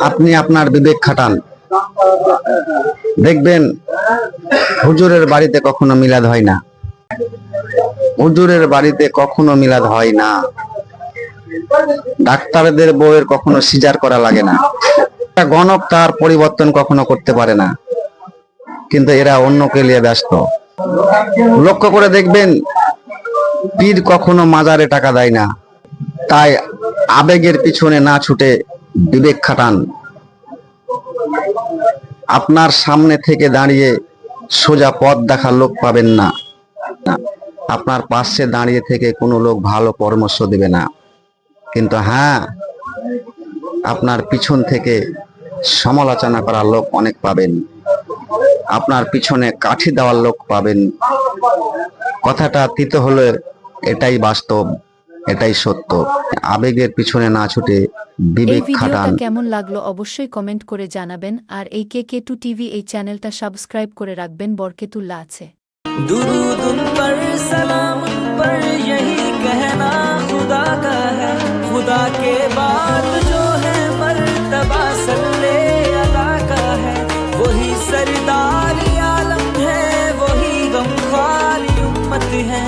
আপনি আপনার বিবেক খাটান। দেখবেন, হুজুরের বাড়িতে কখনো মিলাদ হয় না। হুজুরের বাড়িতে কখনো মিলাদ হয় না। ডাক্তারদের বউয়ের কখনো সিজার করা লাগে না। গণক তার পরিবর্তন কখনো করতে পারে না। কিন্তু এরা অন্যকে নিয়ে ব্যস্ত। লক্ষ্য করে দেখবেন, পীর কখনো মাজারে টাকা দেয় না। তাই আবেগের পিছনে না ছুটে বিবেক খাটান আপনার সামনে থেকে দাঁড়িয়ে সোজা পথ দেখার লোক পাবেন না। আপনার পাশে দাঁড়িয়ে থেকে কোনো লোক ভালো পরামর্শ দেবে না। কিন্তু হ্যাঁ আপনার পিছন থেকে সমালোচনা করার লোক অনেক পাবেন। আপনার পিছনে কাঠি দেওয়ার লোক পাবেন। কথাটা তিত হলে এটাই বাস্তব। এটাই সত্য আবেগের পিছনে না ছুটে এই বিবেক ভিডিওটা খাটান কেমন লাগলো অবশ্যই কমেন্ট করে জানাবেন আর এই কে কে টু টিভি এই চ্যানেলটা সাবস্ক্রাইব করে রাখবেন বরকেতুল্লা আছে दुरूद उन पर सलाम उन पर यही कहना खुदा का है खुदा के बाद जो है मर्तबा सल्ले अला का है वही सरदार आलम है वही गमखारी उम्मत है